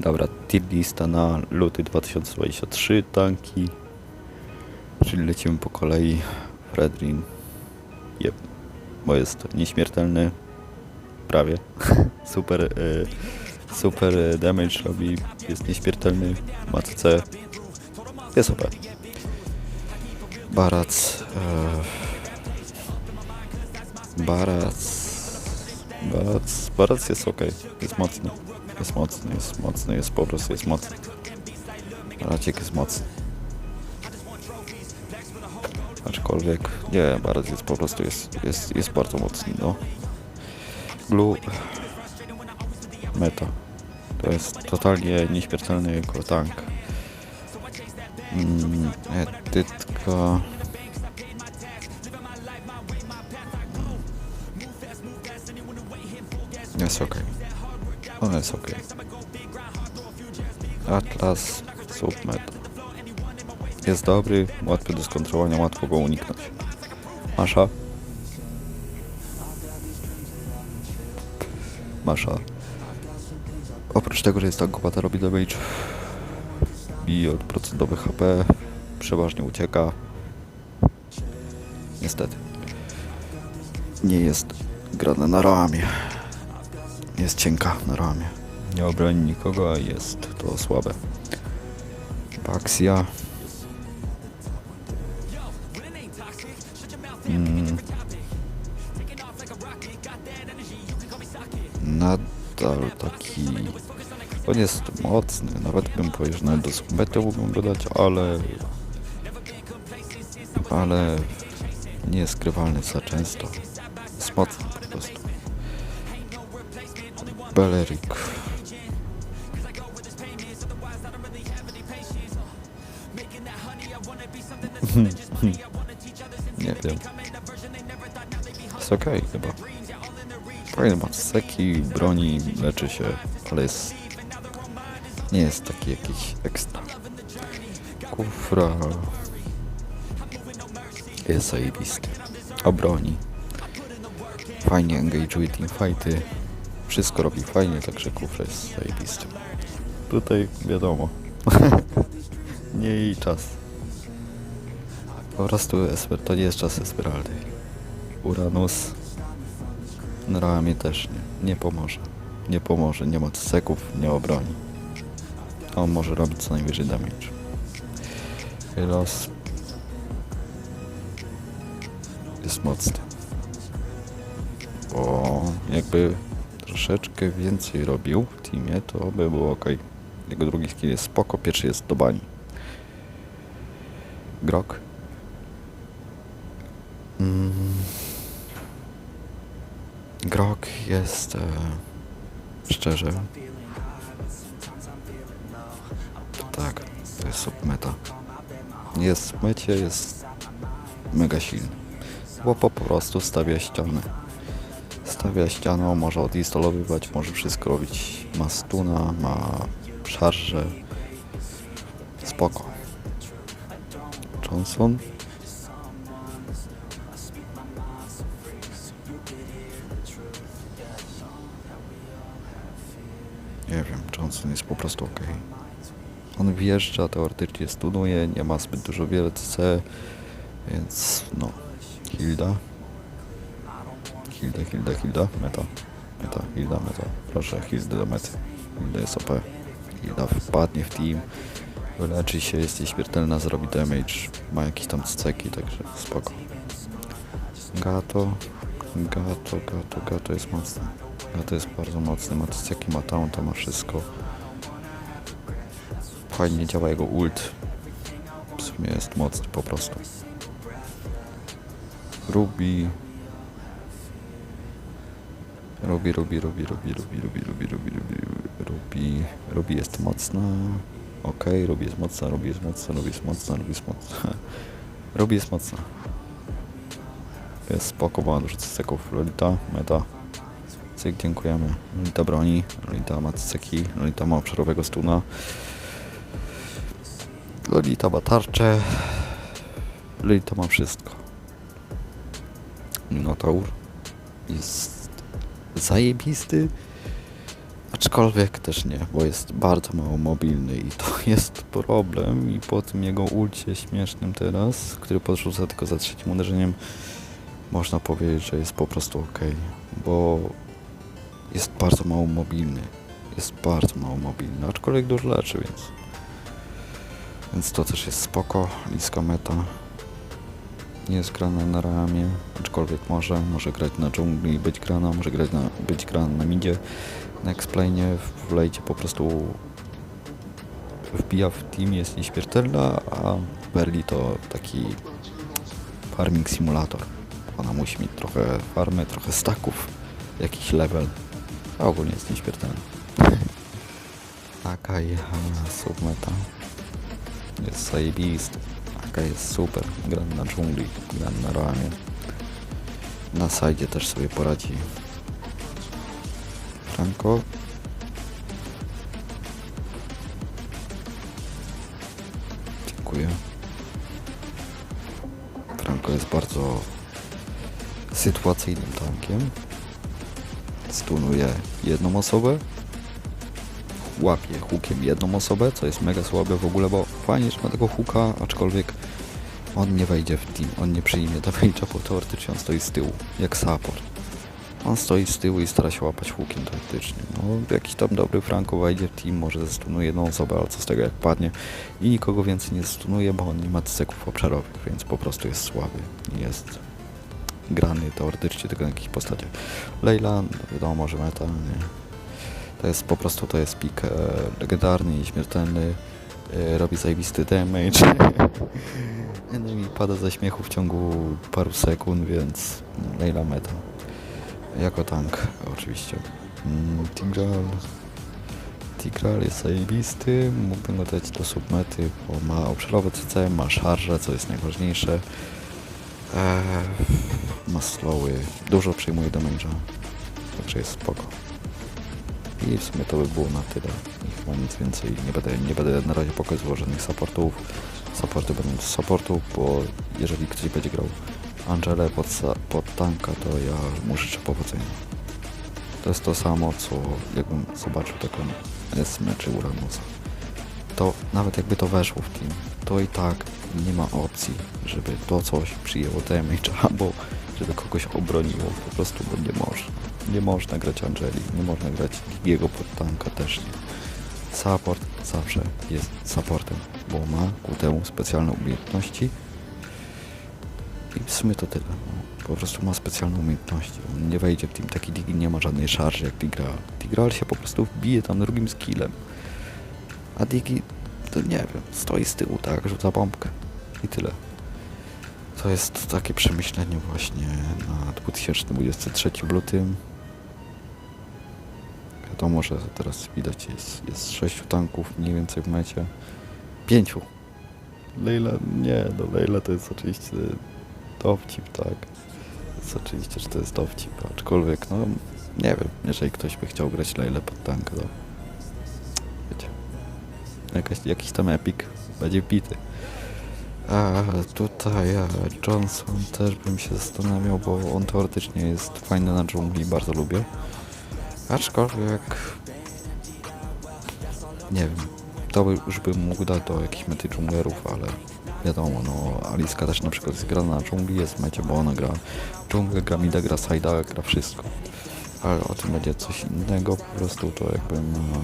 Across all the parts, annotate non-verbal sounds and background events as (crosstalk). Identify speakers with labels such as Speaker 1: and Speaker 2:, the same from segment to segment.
Speaker 1: Dobra, tier lista na luty 2023, tanki. Czyli lecimy po kolei. Fredrin. Jep. Bo jest nieśmiertelny. Prawie. (laughs) super, y, super y, damage robi. Jest nieśmiertelny. Ma CC. Jest OP. Barac. E, Barac. Barac. Barac jest ok. Jest mocny. Jest mocny, jest mocny, jest po prostu jest mocny. Baracik jest mocny. Aczkolwiek nie, Barac jest po prostu jest, jest, jest bardzo mocny, no. Blue meta. To jest totalnie nieśmiertelny jako tank. Mm, edytka. Jest ok. On jest ok. Atlas submet. Jest dobry, łatwy do skontrolowania, łatwo go uniknąć. Masza. Masza. Oprócz tego, że jest tankowata, robi damage. Bije od procentowych HP. Przeważnie ucieka. Niestety. Nie jest grane na ramię. Jest cienka na ramię. Nie obroni nikogo, a jest to słabe. Paxia. Mm. Nadal taki... On jest mocny, nawet bym powiedział, nawet do submety mógłbym go dać, ale... Ale... Nie jest grywalny za często. Jest mocny. Belerik. (laughs) Nie wiem. Jest okej chyba. Fajny ma seki, broni, leczy się, ale jest... Nie jest taki jakiś ekstra. Kufra... Jest zajebisty. Obroni. Fajnie engage'uje teamfighty. Wszystko robi fajnie, także kufra jest zajebisty. Tutaj wiadomo. (laughs) nie jej czas. Po prostu Esper, to nie jest czas Esmeraldy. Uranus na ramię też nie, nie pomoże. Nie pomoże, nie ma ceków, nie obroni. On może robić co najwyżej damage. Los jest mocny. Bo jakby troszeczkę więcej robił w teamie, to by było ok. Jego drugi skill jest spoko, pierwszy jest do bani. Grok. Mm. Grok jest e, szczerze. Tak, to jest submeta. Jest w mecie, jest mega silny. Bo po prostu stawia ścianę. Stawia ścianą, może odinstalowywać, może wszystko robić. Ma stuna, ma szarże. Spoko. Johnson. Nie wiem, Johnson jest po prostu ok. On wjeżdża, teoretycznie stunuje, nie ma zbyt dużo wiele CC, więc no. Hilda. Hilda, Hilda, Hilda, meta. Meta, Hilda, meta. Proszę, Hilda do mety. Hilda jest OP. Hilda wpadnie w team, wyleczy się, jest nieśmiertelna, zrobi damage, ma jakieś tam ceki, także spoko. Gato, Gato, Gato, Gato jest mocny. Gato jest bardzo mocny, ma ceki, ma taunta, ma wszystko. Fajnie działa jego ult. W sumie jest mocny po prostu. Ruby. Ruby, Ruby, Ruby, Ruby, Ruby, Ruby, Ruby, Ruby, Ruby, Ruby, Ruby jest mocna. Okej, Ruby jest mocna, Ruby jest mocna, Ruby jest mocna, Ruby jest mocna. (laughs) Ruby jest mocna. Jest spoko, bo ma dużo ceków. Lolita, meta. Cyk, dziękujemy. Lolita broni, Lolita ma ceki, Lolita ma obszarowego stuna. Lolita ma tarczę. Lolita ma wszystko. Minotaur jest zajebisty. Aczkolwiek też nie, bo jest bardzo mało mobilny i to (laughs) jest problem i po tym jego ulcie śmiesznym teraz, który podrzuca tylko za trzecim uderzeniem, można powiedzieć, że jest po prostu ok, bo jest bardzo mało mobilny. Jest bardzo mało mobilny, aczkolwiek dużo leczy, więc więc to też jest spoko, niska meta. Jest grana na ramię, aczkolwiek może, może grać na dżungli być grana, może grać na, być grana na midzie, na explainie, w lejcie po prostu wbija w team, jest nieśmiertelna, a Berli to taki farming simulator. Ona musi mieć trochę farmy, trochę staków, jakiś level, a ogólnie jest nieśmiertelna. (laughs) Taka jechana submeta. Jest zajebisty. Taka jest super. Gram na dżungli, gram na ramię. Na sajdzie też sobie poradzi. Franco. Dziękuję. Franco jest bardzo sytuacyjnym tankiem. Stunuje jedną osobę, łapie hukiem jedną osobę, co jest mega słabe w ogóle, bo fajnie, że ma tego huka, aczkolwiek on nie wejdzie w team, on nie przyjmie damage'a, bo teoretycznie on stoi z tyłu, jak support. On stoi z tyłu i stara się łapać hukiem teoretycznie. No, jakiś tam dobry Franco wejdzie w team, może zestunuje jedną osobę, ale co z tego jak padnie i nikogo więcej nie zestunuje, bo on nie ma ceków obszarowych, więc po prostu jest słaby. Jest grany teoretycznie tylko na jakichś postaciach. Leyla, wiadomo, że meta, nie. To jest po prostu, to jest pik e, legendarny, nieśmiertelny, e, robi zajebisty damage. (laughs) Enemy pada ze śmiechu w ciągu paru sekund, więc Leyla meta. Jako tank, oczywiście. Mm, Tigral. Tigral jest zajebisty, mógłbym go dać do submety, bo ma obszarowe CC, ma szarże, co jest najważniejsze. Eee, ma slowy, dużo przyjmuje damage'a, także jest spoko. I w sumie to by było na tyle. Chyba nic więcej nie będę, nie będę na razie pokazywał żadnych supportów. Supporty będą z supportów, bo jeżeli ktoś będzie grał Angelę pod, pod tanka, to ja mu życzę powodzenia. To jest to samo, co jakbym zobaczył taką Esmę czy Uranusa. To nawet jakby to weszło w team, to i tak nie ma opcji, żeby to coś przyjęło damage, (laughs) albo żeby kogoś obroniło, po prostu bo nie można. Nie można grać Angeli, nie można grać Gigiego pod tanka też nie. Support zawsze jest supportem, bo ma ku temu specjalne umiejętności i w sumie to tyle. No. Po prostu ma specjalne umiejętności. On nie wejdzie w team, taki Digi nie ma żadnej szarży jak Tigral. Tigral się po prostu wbije tam drugim skillem. A Digi, to nie wiem, stoi z tyłu, tak, rzuca bombkę i tyle. To jest takie przemyślenie właśnie na 2023 lutym. Wiadomo, że teraz widać jest, jest sześciu tanków mniej więcej w mecie. Pięciu. Leila, nie, no Leila to jest oczywiście dowcip, tak. To jest oczywiście, że to jest dowcip, aczkolwiek, no nie wiem, jeżeli ktoś by chciał grać Leilę pod tank, to wiecie, jakaś, jakiś tam epic będzie bity. A tutaj a Johnson też bym się zastanawiał, bo on teoretycznie jest fajny na dżungli, bardzo lubię. Aczkolwiek nie wiem, to już bym mógł dać do jakichś mety dżunglerów, ale wiadomo, no Aliska też na przykład grana na dżungli, jest mecie, bo ona gra dżunglę, gra mida, gra side'a, gra wszystko. Ale o tym będzie coś innego, po prostu to jakbym, no,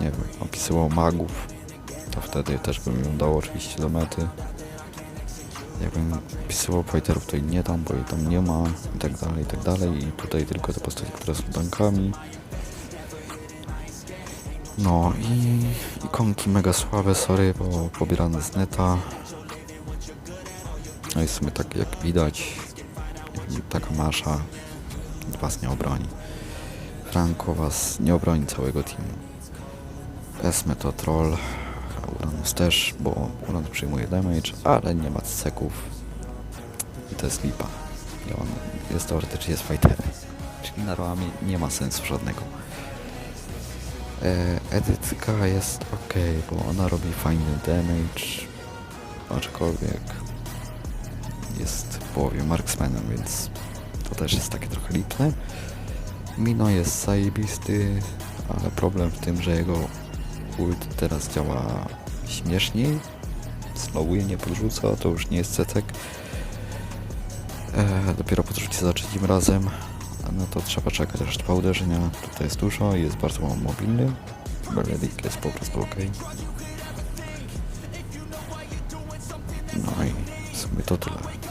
Speaker 1: nie wiem, opisywał magów, to wtedy też bym ją dał oczywiście do mety. Jakbym pisywał fighterów, i nie dam, bo jej tam nie ma i tak dalej, i tak dalej. I tutaj tylko te postacie, które są tankami. No i ikonki mega słabe, sorry, bo pobierane z neta. No i w sumie tak jak widać, taka masza was nie obroni. Franco was nie obroni całego teamu. Esme to troll, Uranus też, bo Uranus przyjmuje damage, ale nie ma ceków. I to jest lipa. I on jest teoretycznie jest fighterem. Czyli na Roami nie ma sensu żadnego. E, Edytka jest ok, bo ona robi fajny damage, aczkolwiek jest w połowie marksmanem, więc to też jest takie trochę lipne. Mino jest zajebisty, ale problem w tym, że jego ult teraz działa śmieszniej. Slowuje, nie podrzuca, to już nie jest cetek. E, dopiero podrzuci za trzecim razem. No to trzeba czekać aż dwa uderzenia. Tutaj jest dużo i jest bardzo mało mobilny. Beledik jest po prostu ok. No i w sumie to tyle.